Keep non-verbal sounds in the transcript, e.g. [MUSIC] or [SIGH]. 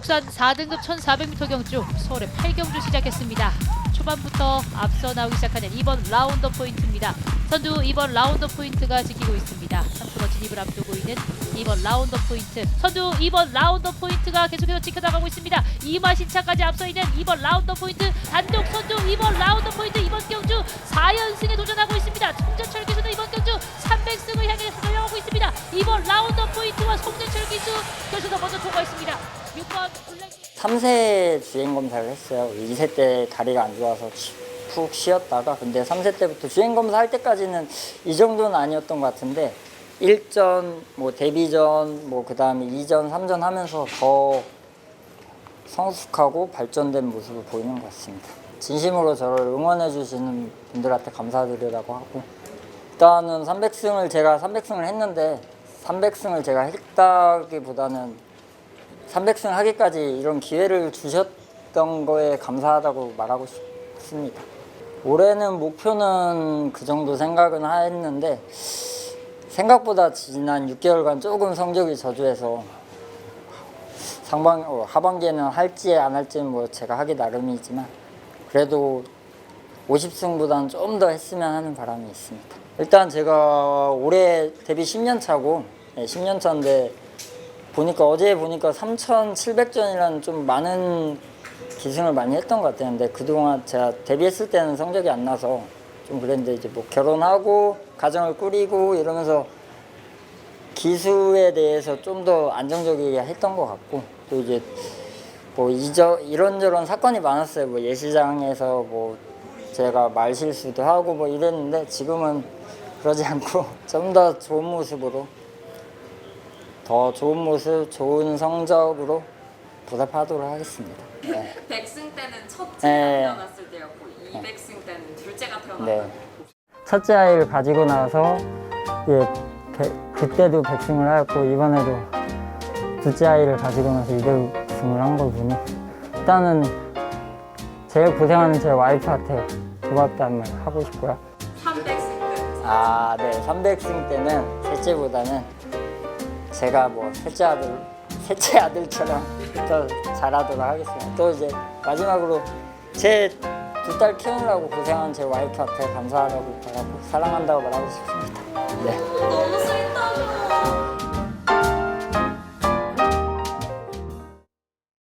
울산 4등급 1400m 경주 서울의 8경주 시작했습니다. 초반부터 앞서 나오기 시작하는 2번 라운더 포인트입니다. 선두 2번 라운더 포인트가 지키고 있습니다. 3코너 진입을 앞두고 있는 2번 라운더 포인트. 선두 2번 라운더 포인트가 계속해서 지켜나가고 있습니다. 이마신차까지 앞서 있는 2번 라운더 포인트 단독 선두 2번 라운더 포인트 이번 경주 4연승에 도전하고 있습니다. 송전철 기수도 이번 경주 300승을 향해 달려가고 있습니다. 2번 라운더 포인트와 송전철 기수 결승도 먼저 통과했습니다. 6번 블랙 3세 주행 검사를 했어요. 2세 때 다리가 안 좋아서 쉬- 푹 쉬었다가 근데 3세 때부터 주행 검사 할 때까지는 이 정도는 아니었던 것 같은데 1전, 뭐 데뷔전, 뭐 그다음에 2전, 3전 하면서 더 성숙하고 발전된 모습을 보이는 것 같습니다. 진심으로 저를 응원해 주시는 분들한테 감사드리라고 하고 일단은 300승을 제가 300승을 했는데 300승을 제가 했다기보다는 300승 하기까지 이런 기회를 주셨던 거에 감사하다고 말하고 싶습니다. 올해는 목표는 그 정도 생각은 했는데 생각보다 지난 6개월간 조금 성적이 저조해서 상반 어, 하반기에는 할지 안 할지는 뭐 제가 하기 나름이지만 그래도 50승보다는 좀 더 했으면 하는 바람이 있습니다. 일단 제가 올해 데뷔 10년 차고 10년 차인데 보니까 어제 보니까 3,700전이라는 좀 많은 기승을 많이 했던 것 같아요. 근데 그동안 제가 데뷔했을 때는 성적이 안 나서 좀 그랬는데 이제 뭐 결혼하고 가정을 꾸리고 이러면서 기수에 대해서 좀 더 안정적이게 했던 것 같고 또 이제 뭐 이저 이런저런 사건이 많았어요. 뭐 예시장에서 뭐 제가 말 실수도 하고 뭐 이랬는데 지금은 그러지 않고 [LAUGHS] 좀 더 좋은 모습으로 더 좋은 모습, 좋은 성적으로 보답하도록 하겠습니다. 네. [LAUGHS] 100승 때는 첫째가 네. 태어났을 때였고 200승 때는 둘째가 태어났다. 네. 첫째 아이를 가지고 나서 예, 배- 그때도 백승을 하였고 이번에도 둘째 아이를 가지고 나서 이백승을 한 걸 보니 일단은 제일 고생하는 제 와이프한테 고맙다는 말 하고 싶고요. 300승 때는 아, 네. 300승 때는 셋째보다는 제가 뭐 셋째 아들, 셋째 아들처럼 더 잘하도록 하겠습니다. 또 이제 마지막으로 제 두 딸 키우느라고 고생한 제 와이프한테 감사하다고 말하고 사랑한다고 말하고 싶습니다. 네. 너무 스윗